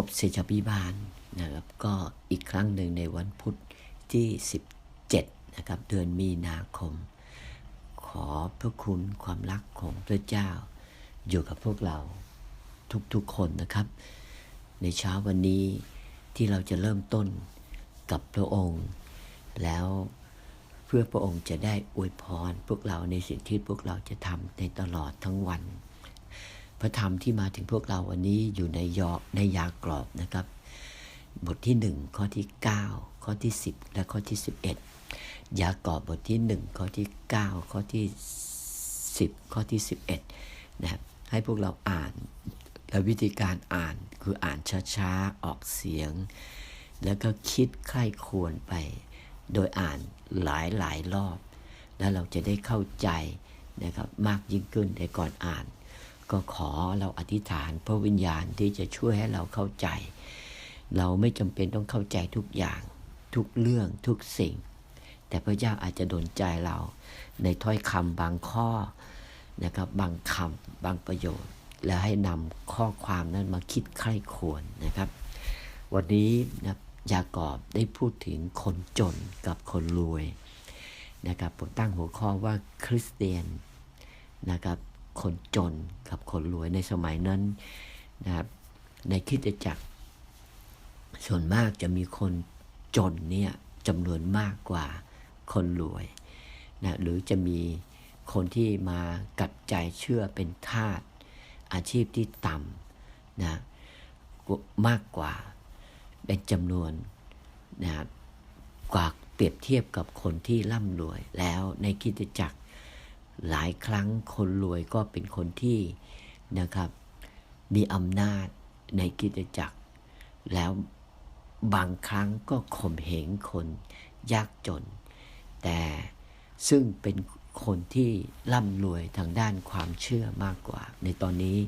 พบเศรษฐพิบาลนะครับ ก็อีกครั้งหนึ่งในวันพุธที่ 17 นะครับ เดือนมีนาคม ขอพระคุณความรักของพระเจ้า อยู่กับพวกเราทุกๆคนนะครับ ในเช้าวันนี้ที่เราจะเริ่มต้นกับพระองค์ แล้วเพื่อพระองค์จะได้อวยพรพวกเราในสิ่งที่พวกเราจะทำในตลอดทั้งวัน พระธรรมที่มาถึงพวกเราวันนี้อยู่ในยอในยากรอบนะครับ บทที่ 1 ข้อที่ 9 ข้อที่ 10 และข้อที่ 11 ยากรอบบทที่ 1 ข้อที่ 9 ข้อที่ 10 ข้อที่ 11นะครับให้พวกเราอ่านและวิธีการอ่านคืออ่านช้าๆออกเสียง แล้วก็คิดใคร่ควรไป โดยอ่านหลายหลายรอบ แล้วเราจะได้เข้าใจนะครับมากยิ่งขึ้นในก่อนอ่าน ก็ขอเราอธิษฐานพระวิญญาณที่จะช่วยให้เราเข้าใจ เราไม่จำเป็นต้องเข้าใจทุกอย่างทุกเรื่องทุกสิ่ง แต่พระเจ้าอาจจะดนใจเราในถ้อยคำบางข้อนะครับบางคำบางประโยชน์ แล้วให้นำข้อความนั้นมาคิดใคร่ควรนะครับ วันนี้นะยากอบได้พูดถึงคนจนกับคนรวยนะครับผมตั้งหัวข้อว่าคริสเตียนนะครับ คนจนกับคนรวยในสมัยนั้นนะครับในคริสตจักร ส่วนมากจะมีคนจนเนี่ยจำนวนมากกว่าคนรวยนะหรือจะมีคนที่มากับใจเชื่อเป็นทาสอาชีพที่ต่ำนะมากกว่าเป็นจำนวนนะครับกว่าเปรียบเทียบกับคนที่ร่ำรวยแล้วในคิดจักร หลายครั้งคนรวยก็เป็นคนที่นะครับ มีอำนาจในกิจจักร แล้วบางครั้งก็ข่มเหงคนยากจน แต่ซึ่งเป็นคนที่ร่ำรวยทางด้านความเชื่อมากกว่า ในตอนนี้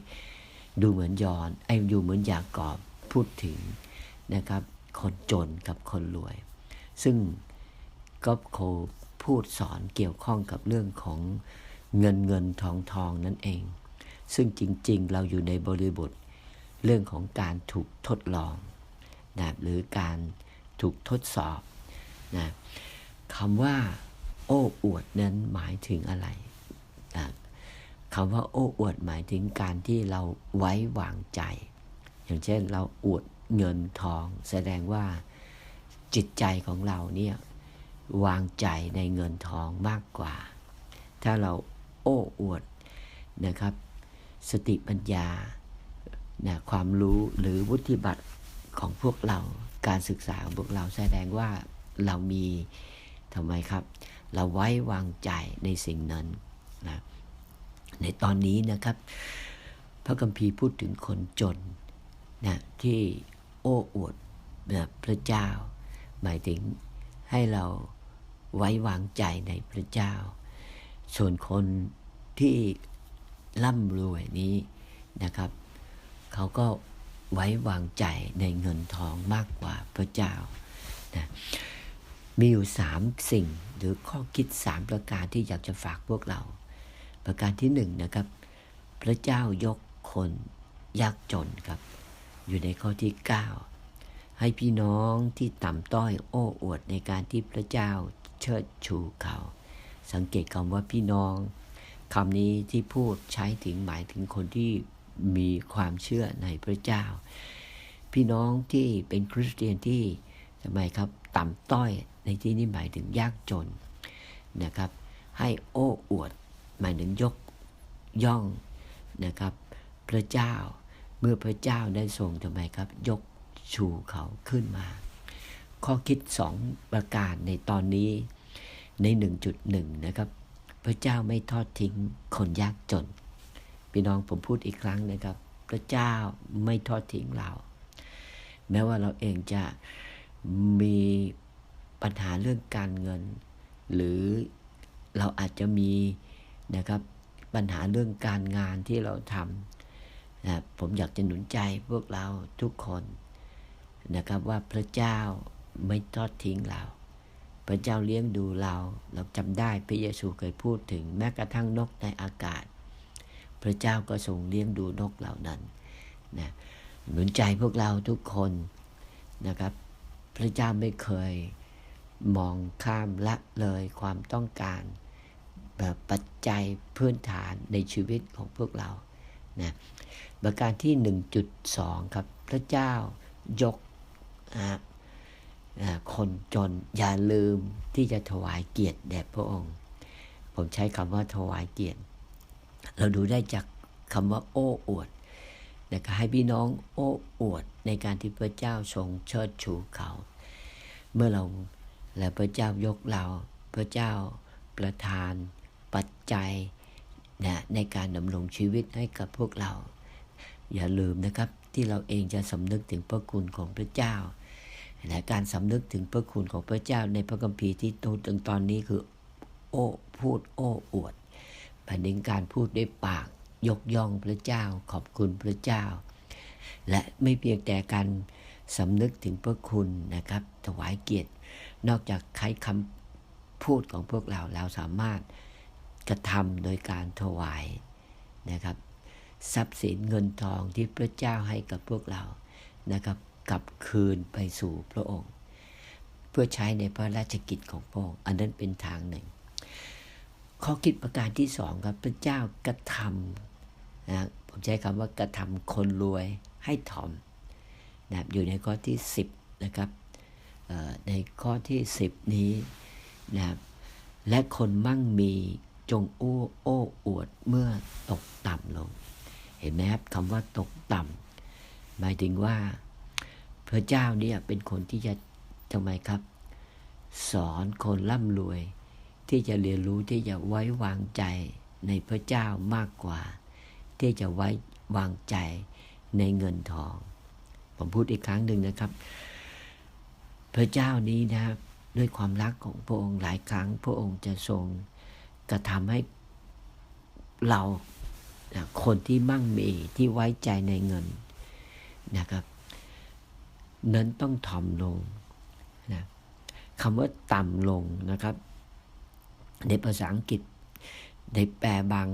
ดูเหมือนยอนไอ้ดูเหมือนยากอบพูดถึงนะครับ คนจนกับคนรวย ซึ่งก็โค พูดสอนเกี่ยวข้องกับเรื่องของเงินเงินทองทองนั่นเอง ซึ่งจริงๆ เราอยู่ในบริบทเรื่องของการถูกทดลองนะหรือการถูกทดสอบนะคำว่า โอ้อวดนั้นหมายถึงอะไรนะคำว่าโอ้อวดหมายถึงการที่เราไว้วางใจ อย่างเช่นเราอวดเงินทอง แสดงว่าจิตใจของเราเนี่ย วางใจในเงินทองมากกว่า ถ้าเราโอ้อวดนะครับ สติปัญญานะความรู้หรือวุฒิบัตรของพวกเราการศึกษาของพวกเราแสดงว่าเรามีทำไมครับ เราไว้วางใจในสิ่งนั้นนะในตอนนี้นะครับ พระคัมภีร์พูดถึงคนจนนะที่โอ้อวดแบบพระเจ้า หมายถึงให้เรา ไว้วางใจในพระเจ้า ส่วนคนที่ร่ำรวยนี้นะครับ เขาก็ไว้วางใจในเงินทองมากกว่าพระเจ้านะมีอยู่สามสิ่งหรือข้อคิดสามประการที่อยากจะฝากพวกเรา ประการที่หนึ่งนะครับ พระเจ้ายกคนยากจนครับ อยู่ในข้อที่ 9 ให้พี่น้องที่ต่ำต้อยโอ้อวดในการที่พระเจ้า เชิดชูเขา สังเกตคำว่าพี่น้องคำนี้ที่พูดใช้ถึงหมายถึงคนที่มีความเชื่อในพระเจ้า พี่น้องที่เป็นคริสเตียนที่ทำไมครับต่ำต้อยในที่นี้หมายถึงยากจนนะครับ ให้โอ้อวด หมายถึงยกย่องนะครับ พระเจ้าเมื่อพระเจ้าได้ทรงทำไมครับ ยกชูเขาขึ้นมา ข้อคิดสองประการในตอนนี้ใน 1.1 นะครับ พระเจ้าไม่ทอดทิ้งคนยากจน พี่น้องผมพูดอีกครั้งนะครับ พระเจ้าไม่ทอดทิ้งเรา แม้ว่าเราเองจะมีปัญหาเรื่องการเงิน หรือเราอาจจะมีนะครับปัญหาเรื่องการงานที่เราทำนะผมอยากจะหนุนใจพวกเราทุกคนนะครับว่าพระเจ้า ไม่ทอดทิ้งเรา พระเจ้าเลี้ยงดูเรา เราจำได้พระเยซูเคยพูดถึงแม้กระทั่งนกในอากาศ พระเจ้าก็ทรงเลี้ยงดูนกเหล่านั้นนะหนุนใจพวกเราทุกคนนะครับ พระเจ้าไม่เคยมองข้ามละเลยความต้องการแบบปัจจัยพื้นฐานในชีวิตของพวกเรานะประการที่ 1.2 ครับ พระเจ้ายก คนจนอย่าลืมที่จะถวายเกียรติแด่พระองค์ ผมใช้คำว่าถวายเกียรติ เราดูได้จากคำว่าโอ้อวดนะครับให้พี่น้องโอ้อวดในการที่พระเจ้าทรงเชิดชูเขา เมื่อเราและพระเจ้ายกเรา พระเจ้าประทาน ปัจจัยนะในการดำรงชีวิตให้กับพวกเรา อย่าลืมนะครับที่เราเองจะสำนึกถึงพระคุณของพระเจ้า และการสำนึกถึงพระคุณของพระเจ้าในพระคัมภีร์ที่ตูถึงตอนนี้คือ โอ้พูดโอ้อวดผ่นดินการพูดด้วยปาก ยกย่องพระเจ้า ขอบคุณพระเจ้า และไม่เพียงแต่การสำนึกถึงพระคุณนะครับ ถวายเกียรติ นอกจากใช้คำพูดของพวกเราเราสามารถกระทำโดยการถวายนะครับ ทรัพย์สินเงินทองที่พระเจ้าให้กับพวกเรานะครับ กลับคืนไปสู่พระองค์ เพื่อใช้ในพระราชกิจของพระองค์อันนั้นเป็นทางหนึ่ง ข้อคิดประการที่สองครับพระเจ้ากระทำนะผมใช้คำว่ากระทำคนรวยให้ถ่อมนะอยู่ในข้อที่ 10 นะครับในข้อที่ 10 นี้นะและคนมั่งมีจงโอ้โอ้อวดเมื่อตกต่ำลง เห็นไหมครับคำว่าตกต่ำหมายถึงว่า พระเจ้าเนี่ยเป็นคนที่จะทำไมครับ สอนคนร่ำรวย ที่จะเรียนรู้ที่จะไว้วางใจในพระเจ้ามากกว่า ที่จะไว้วางใจในเงินทอง ผมพูดอีกครั้งหนึ่งนะครับ พระเจ้านี้นะด้วยความรักของพระองค์หลายครั้ง พระองค์จะทรงกระทำให้เราคนที่มั่งมีที่ไว้ใจในเงินนะครับ นั้นต้องถ่อมลงนะคำว่าต่ำลงนะครับ ในภาษาอังกฤษในแปลบาง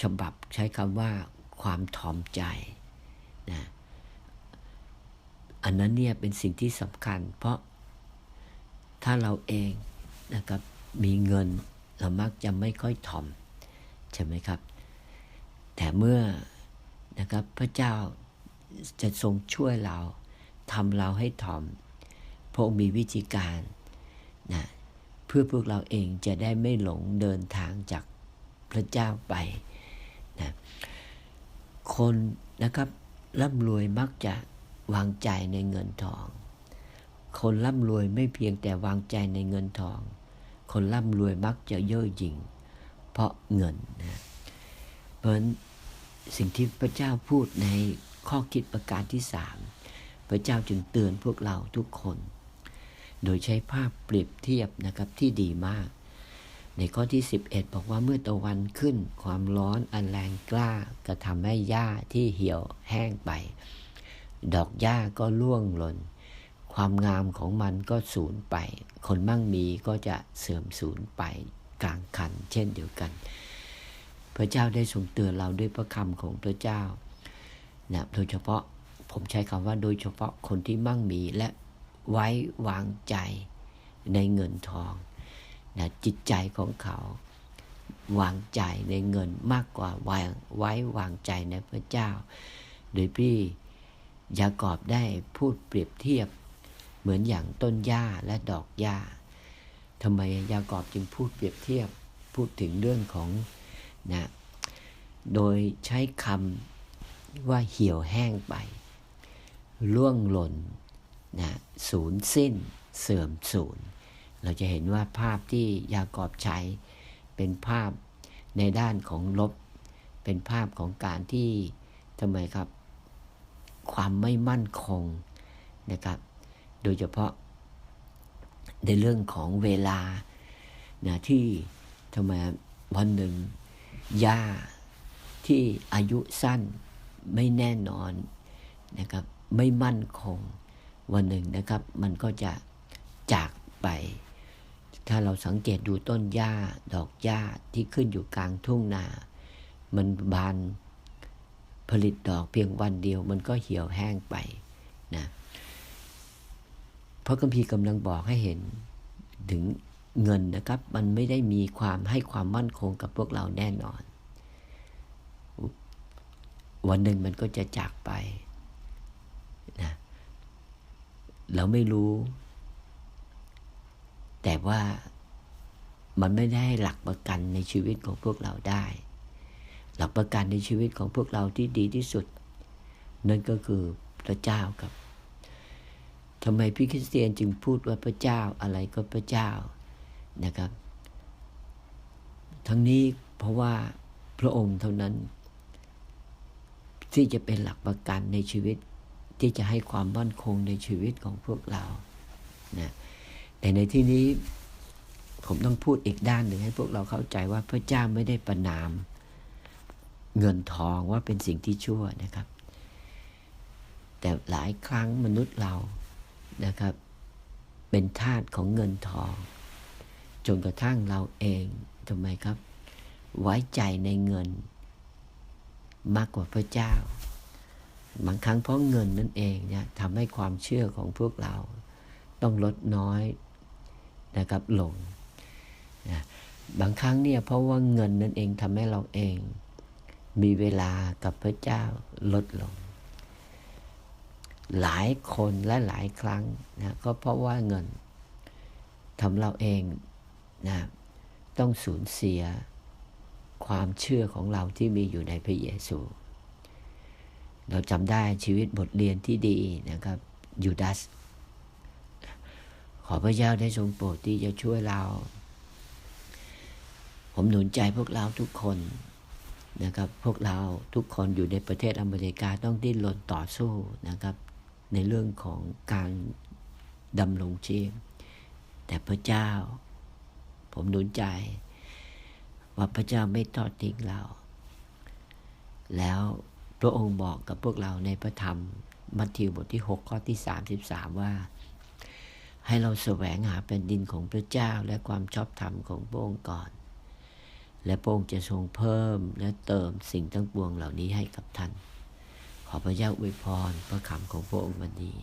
ฉบับใช้คำว่าความถ่อมใจนะอันนั้นเนี่ยเป็นสิ่งที่สำคัญ เพราะถ้าเราเองนะครับมีเงินเรามักจะไม่ค่อยถ่อมใช่ไหมครับ แต่เมื่อนะครับพระเจ้าจะทรงช่วยเรา ทำเราให้ถ่อม พระองค์มีวิธีการนะเพื่อพวกเราเองจะได้ไม่หลงเดินทางจากพระเจ้าไปนะคนนะครับร่ำรวยมักจะวางใจในเงินทอง คนร่ำรวยไม่เพียงแต่วางใจในเงินทอง คนร่ำรวยมักจะเย่อหยิ่ง เพราะเงินนะเพราะสิ่งที่พระเจ้าพูดในข้อคิดประการที่สาม พระเจ้าจึงเตือนพวกเราทุกคน โดยใช้ภาพเปรียบเทียบนะครับที่ดีมาก ในข้อที่ 11 บอกว่าเมื่อตะวันขึ้นความร้อนอันแรงกล้าก็ทำให้หญ้าที่เหี่ยวแห้งไป ดอกหญ้าก็ร่วงหล่น ความงามของมันก็สูญไป คนมั่งมีก็จะเสื่อมสูญไปกลางคัน เช่นเดียวกัน พระเจ้าได้ทรงเตือนเราด้วยพระคำของพระเจ้านะโดยเฉพาะ ผมใช้คำว่าโดยเฉพาะคนที่มั่งมีและไว้วางใจในเงินทองนะจิตใจของเขาวางใจในเงินมากกว่าไวางไว้วางใจในพระเจ้า โดยพี่ยากอบได้พูดเปรียบเทียบเหมือนอย่างต้นหญ้าและดอกหญ้าทำไมยากอบจึงพูดเปรียบเทียบพูดถึงเรื่องของนะโดยใช้คำว่าเหี่ยวแห้งไป ล่วงหล่นนะสูญสิ้นเสื่อมสูญเราจะเห็นว่าภาพที่ยากอบใช้เป็นภาพในด้านของลบ เป็นภาพของการที่ทำไมครับ ความไม่มั่นคงนะครับ โดยเฉพาะในเรื่องของเวลานะที่ทำไมวันหนึ่งยาที่อายุสั้นไม่แน่นอนนะครับ ไม่มั่นคงวันหนึ่งนะครับ มันก็จะจากไป ถ้าเราสังเกตดูต้นหญ้าดอกหญ้าที่ขึ้นอยู่กลางทุ่งนา มันบานผลิตดอกเพียงวันเดียว มันก็เหี่ยวแห้งไปนะเพราะคัมภีร์กำลังบอกให้เห็นถึงเงินนะครับ มันไม่ได้มีความให้ความมั่นคงกับพวกเราแน่นอน วันหนึ่งมันก็จะจากไปนะ เราไม่รู้ แต่ว่ามันไม่ได้หลักประกันในชีวิตของพวกเราได้ หลักประกันในชีวิตของพวกเราที่ดีที่สุด นั่นก็คือพระเจ้าครับทำไมพี่คริสเตียนจึงพูดว่าพระเจ้าอะไรก็พระเจ้านะครับ ทั้งนี้เพราะว่าพระองค์เท่านั้น ที่จะเป็นหลักประกันในชีวิต ที่จะให้ความมั่นคงในชีวิตของพวกเรานะแต่ในที่นี้ผมต้องพูดอีกด้านหนึ่งให้พวกเราเข้าใจว่าพระเจ้าไม่ได้ประนาม เงินทองว่าเป็นสิ่งที่ชั่วนะครับ แต่หลายครั้งมนุษย์เรานะครับ เป็นทาสของเงินทอง จนกระทั่งเราเองทำไมครับ ไว้ใจในเงินมากกว่าพระเจ้า บางครั้งเพราะเงินนั่นเองเนี่ยทำให้ความเชื่อของพวกเราต้องลดน้อยนะครับลงนะบางครั้งเนี่ยเพราะว่าเงินนั่นเองทำให้เราเอง มีเวลากับพระเจ้าลดลง หลายคนและหลายครั้งนะก็เพราะว่าเงินทำเราเองนะต้องสูญเสียความเชื่อของเราที่มีอยู่ในพระเยซู เราจำได้ชีวิตบทเรียนที่ดีนะครับยูดาสขอพระเจ้าได้ทรงโปรดที่จะช่วยเรา ผมหนุนใจพวกเราทุกคนนะครับ พวกเราทุกคนอยู่ในประเทศอเมริกาต้องดิ้นรนต่อสู้นะครับ ในเรื่องของการดำรงชีพ แต่พระเจ้า ผมหนุนใจ ว่าพระเจ้าไม่ทอดทิ้งเรา แล้ว พระองค์บอกกับพวกเราในพระธรรม มัทธิวบทที่ 6 ข้อที่ 33 ว่า ให้เราแสวงหาแผ่นดินของพระเจ้าและความชอบธรรมของพระองค์ก่อน และพระองค์จะทรงเพิ่มและเติมสิ่งทั้งปวงเหล่านี้ให้กับท่าน ขอพระเจ้าอวยพรพระคำของพระองค์วันนี้